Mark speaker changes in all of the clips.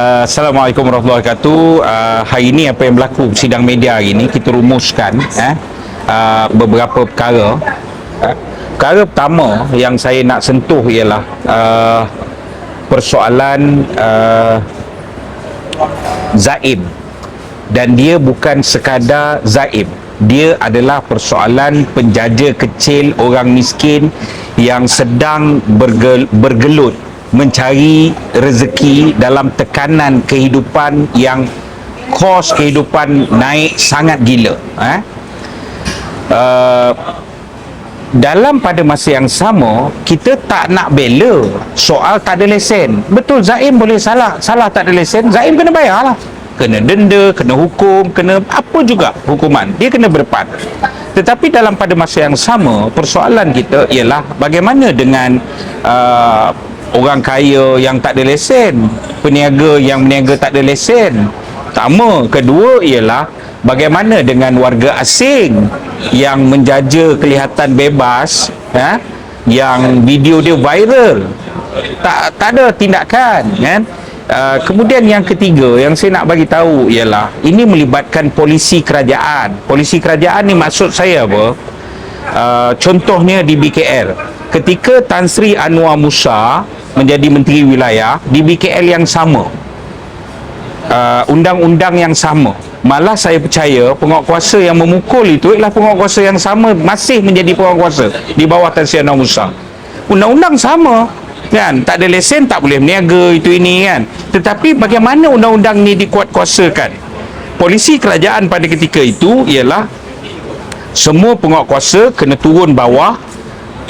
Speaker 1: Uh, Assalamualaikum warahmatullahi wabarakatuh. Uh, hari ini apa yang berlaku sidang media hari ini kita rumuskan eh, uh, beberapa perkara. Uh, perkara pertama yang saya nak sentuh ialah uh, persoalan uh, zaim dan dia bukan sekadar zaim dia adalah persoalan penjaja kecil orang miskin yang sedang bergel, bergelut mencari rezeki dalam tekanan kehidupan yang kos kehidupan naik sangat gila eh? uh, dalam pada masa yang sama kita tak nak bela soal tak ada lesen. Betul Zaim boleh salah. Salah tak ada lesen Zaim kena bayar lah kena denda kena hukum kena apa juga hukuman. Dia kena berdepan. Tetapi dalam pada masa yang sama persoalan kita ialah bagaimana dengan uh, orang kaya yang tak ada lesen peniaga yang berniaga tak ada lesen. Pertama kedua ialah bagaimana dengan warga asing yang menjaja kelihatan bebas ya yang video dia viral. Tak tak ada tindakan kan uh, kemudian yang ketiga yang saya nak bagi tahu ialah ini melibatkan polisi kerajaan. Polisi kerajaan ni maksud saya apa uh, contohnya di BKL ketika Tan Sri Anwar Musa menjadi menteri wilayah di BKL yang sama. Uh, undang-undang yang sama. Malah saya percaya penguatkuasa yang memukul itu ialah penguatkuasa yang sama masih menjadi penguatkuasa di bawah Tan Sri Anwar Musa. Undang-undang sama kan? Tak ada lesen tak boleh berniaga itu ini kan? Tetapi bagaimana undang-undang ni dikuatkuasakan? Polisi kerajaan pada ketika itu ialah semua penguatkuasa kena turun bawah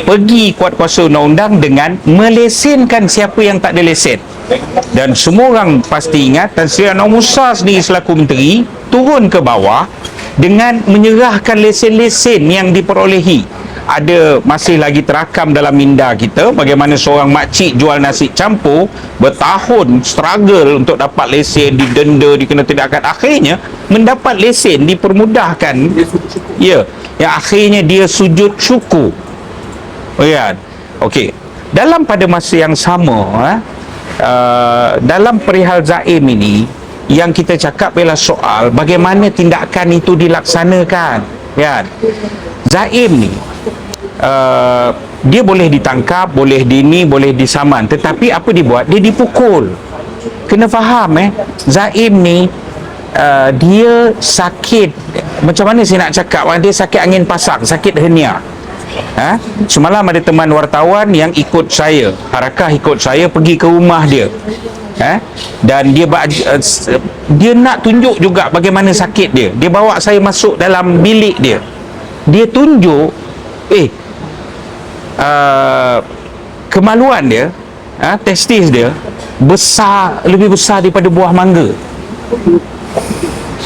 Speaker 1: pergi kuat kuasa undang-undang dengan melesenkan siapa yang tak ada lesen dan semua orang pasti ingat Tan Sri Anwar Musa sendiri selaku menteri turun ke bawah dengan menyerahkan lesen-lesen yang diperolehi ada masih lagi terakam dalam minda kita bagaimana seorang makcik jual nasi campur bertahun struggle untuk dapat lesen didenda dikena tindakan akhirnya mendapat lesen dipermudahkan ya yang akhirnya dia sujud syukur Oh ya. Okey. Dalam pada masa yang sama eh, uh, dalam perihal Zaim ini yang kita cakap ialah soal bagaimana tindakan itu dilaksanakan. Ya. Zaim ni uh, dia boleh ditangkap, boleh dini, boleh disaman. Tetapi apa dibuat? Dia dipukul. Kena faham eh. Zaim ni uh, dia sakit macam mana saya nak cakap dia sakit angin pasang, sakit hernia ha? semalam ada teman wartawan yang ikut saya harakah ikut saya pergi ke rumah dia ha? dan dia uh, dia nak tunjuk juga bagaimana sakit dia dia bawa saya masuk dalam bilik dia dia tunjuk eh uh, kemaluan dia ha? testis dia besar lebih besar daripada buah mangga.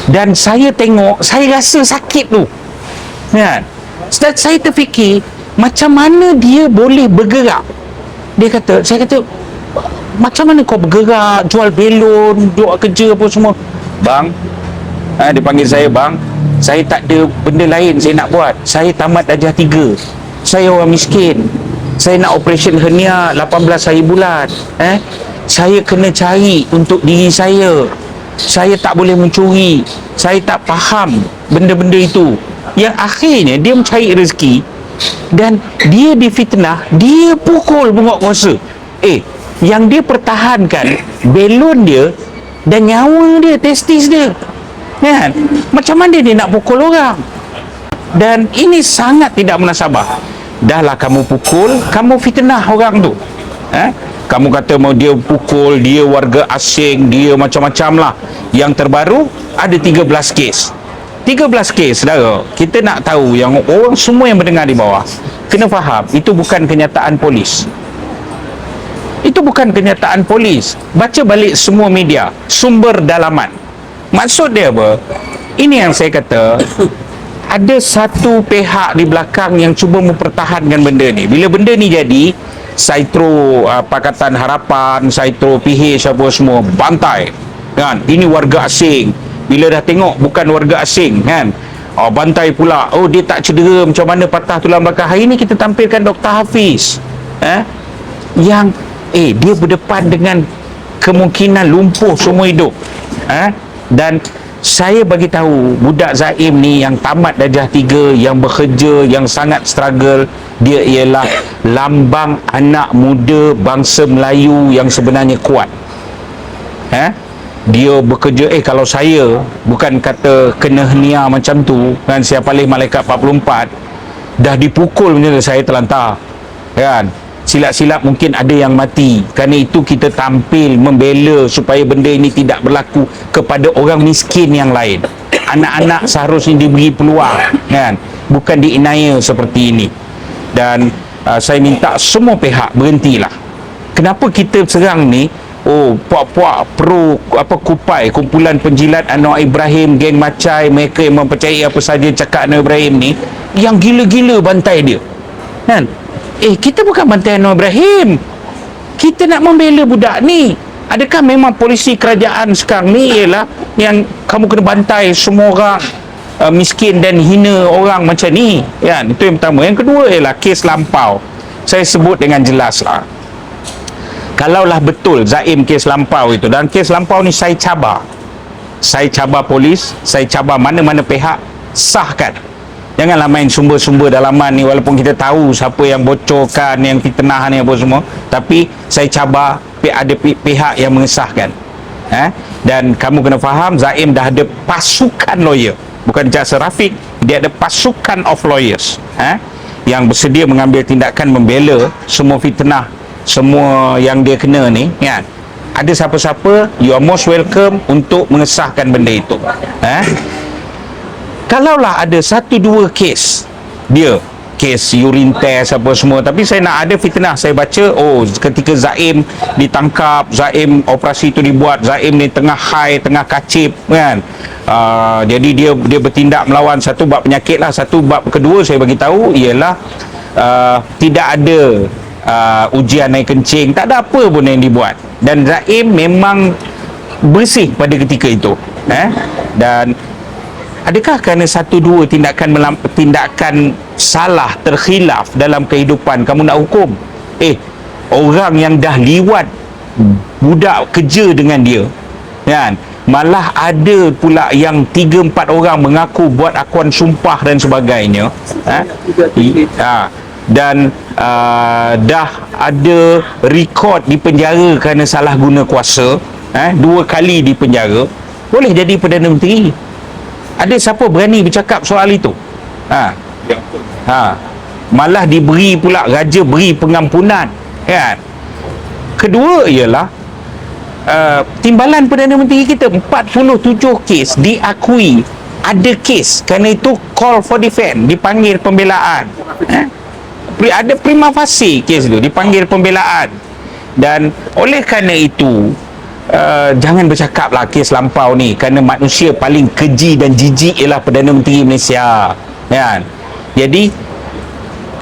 Speaker 1: Dan saya tengok saya rasa sakit tu. Kan dan saya terfikir macam mana dia boleh bergerak. Dia kata saya kata macam mana kau bergerak jual belon buat kerja apa semua? Bang ha, dia panggil saya bang saya tak ada benda lain saya nak buat. Saya tamat darjah 3 saya orang miskin. Saya nak operation hernia 18 hari bulan eh? Saya kena cari untuk diri saya. Saya tak boleh mencuri. Saya tak faham benda-benda itu. Yang akhirnya dia mencari rezeki dan dia difitnah dia pukul penguat kuasa. Eh yang dia pertahankan belon dia dan nyawa dia testis dia. Kan? Macam mana dia nak pukul orang? Dan ini sangat tidak munasabah dahlah kamu pukul kamu fitnah orang tu. Eh? kamu kata mau dia pukul dia warga asing dia macam-macam lah. Yang terbaru ada 13 kes. 13 kes saudara. Kita nak tahu yang orang semua yang mendengar di bawah. Kena faham itu bukan kenyataan polis. Itu bukan kenyataan polis. Baca balik semua media sumber dalaman. Maksud dia apa? Ini yang saya kata ada satu pihak di belakang yang cuba mempertahankan benda ni. Bila benda ni jadi Saitro uh, Pakatan Harapan Saitro PH apa semua bantai. Kan? Ini warga asing. Bila dah tengok bukan warga asing kan? Oh, bantai pula. Oh dia tak cedera. Macam mana patah tulang belakang? Hari ni kita tampilkan Dr. Hafiz. Eh? yang eh dia berdepan dengan kemungkinan lumpuh semua hidup. Ha? dan saya bagi tahu budak Zaim ni yang tamat darjah tiga yang bekerja yang sangat struggle dia ialah lambang anak muda bangsa Melayu yang sebenarnya kuat ha? dia bekerja eh kalau saya bukan kata kena henia macam tu kan siapa paling malaikat 44 dah dipukul tu saya terlantar kan silap-silap mungkin ada yang mati. Kerana itu kita tampil membela supaya benda ini tidak berlaku kepada orang miskin yang lain. Anak-anak seharusnya diberi peluang kan? Bukan diinaya seperti ini. Dan uh, saya minta semua pihak berhentilah. Kenapa kita serang ni? Oh, puak-puak pro apa kupai kumpulan penjilat Anwar Ibrahim, geng macai, mereka yang mempercayai apa saja cakap Anwar Ibrahim ni yang gila-gila bantai dia. Kan? Eh, kita bukan bantai Anwar Ibrahim. Kita nak membela budak ni. Adakah memang polisi kerajaan sekarang ni ialah yang kamu kena bantai semua orang uh, miskin dan hina orang macam ni? Kan? Itu yang pertama. Yang kedua ialah kes lampau. Saya sebut dengan jelas lah kalaulah betul Zaim kes lampau itu dan kes lampau ni saya cabar saya cabar polis saya cabar mana-mana pihak sahkan janganlah main sumber-sumber dalaman ni walaupun kita tahu siapa yang bocorkan yang fitnah ni apa semua. Tapi saya cabar ada pihak yang mengesahkan. Eh? dan kamu kena faham Zaim dah ada pasukan lawyer. Bukan jasa Rafiq dia ada pasukan of lawyers. Eh? yang bersedia mengambil tindakan membela semua fitnah semua yang dia kena ni kan ada siapa-siapa you are most welcome untuk mengesahkan benda itu. Eh kalaulah ada satu dua kes dia kes urine test apa semua tapi saya nak ada fitnah. Saya baca oh ketika Zaim ditangkap Zaim operasi itu dibuat Zaim ni tengah high tengah kacip kan? Uh, jadi dia dia bertindak melawan satu bab penyakit lah. Satu bab kedua saya bagi tahu ialah uh, tidak ada uh, ujian naik kencing. Tak ada apa pun yang dibuat. Dan Zaim memang bersih pada ketika itu eh? dan adakah kerana satu dua tindakan melam- tindakan salah terkhilaf dalam kehidupan? Kamu nak hukum? Eh orang yang dah liwat budak kerja dengan dia kan? Malah ada pula yang tiga empat orang mengaku buat akuan sumpah dan sebagainya ha? ha dan uh, dah ada rekod di penjara kerana salah guna kuasa eh, dua kali di penjara. Boleh jadi Perdana Menteri ada siapa berani bercakap soal itu ha. ha. malah diberi pula raja beri pengampunan kan kedua ialah uh, timbalan Perdana Menteri kita 47 kes diakui ada kes kerana itu call for defense dipanggil pembelaan eh? ada prima facie kes tu dipanggil pembelaan dan oleh kerana itu uh, jangan bercakap lah kes lampau ni. Kerana manusia paling keji dan jijik ialah Perdana Menteri Malaysia. Kan? Jadi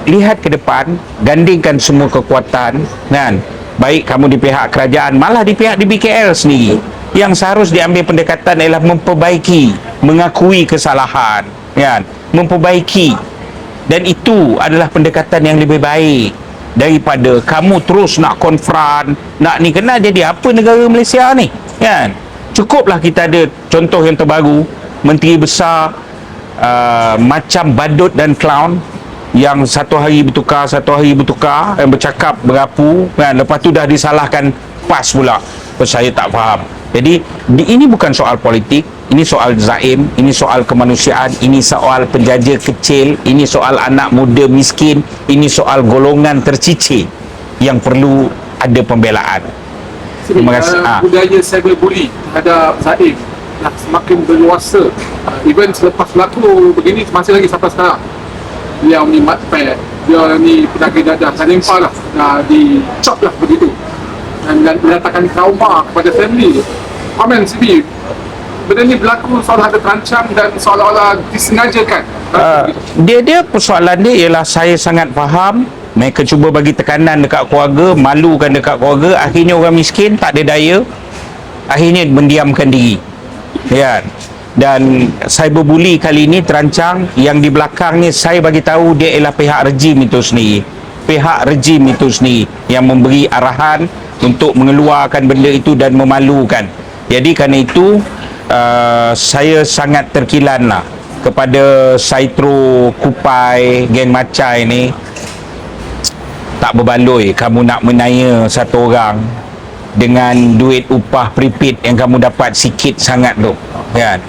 Speaker 1: lihat ke depan gandingkan semua kekuatan kan? Baik kamu di pihak kerajaan malah di pihak di BKL sendiri. Yang seharusnya diambil pendekatan ialah memperbaiki mengakui kesalahan kan? Memperbaiki. Dan itu adalah pendekatan yang lebih baik daripada kamu terus nak konfront nak ni kena jadi apa negara Malaysia ni kan? Cukuplah kita ada contoh yang terbaru menteri besar uh, macam badut dan clown yang satu hari bertukar satu hari bertukar yang bercakap berapu kan? Lepas tu dah disalahkan pas pula. Saya tak faham jadi di, ini bukan soal politik, ini soal zaim, ini soal kemanusiaan, ini soal penjaja kecil, ini soal anak muda miskin, ini soal golongan tercicir yang perlu ada pembelaan.
Speaker 2: Terima kasih. Uh, budaya cyberbully terhadap zaim dah semakin berluasa. Uh, even selepas berlaku begini masih lagi sampai sekarang. Dia ni matpad, dia ni penyakit dadah, saya lah, dah dicop lah begitu dan, dan mendatangkan trauma kepada family. Komen CB benda ni berlaku seolah ada terancam dan seolah-olah disengajakan. Uh,
Speaker 1: dia dia persoalan dia ialah saya sangat faham. Mereka cuba bagi tekanan dekat keluarga malukan dekat keluarga. Akhirnya orang miskin tak ada daya. Akhirnya mendiamkan diri. Ya. Dan cyberbully kali ini terancang. Yang di belakang ni saya bagi tahu dia ialah pihak rejim itu sendiri. Pihak rejim itu sendiri yang memberi arahan untuk mengeluarkan benda itu dan memalukan. Jadi kerana itu uh, saya sangat terkilan lah kepada Saitro Kupai geng Macai ni tak berbaloi kamu nak menaya satu orang dengan duit upah prepaid yang kamu dapat sikit sangat tu. Kan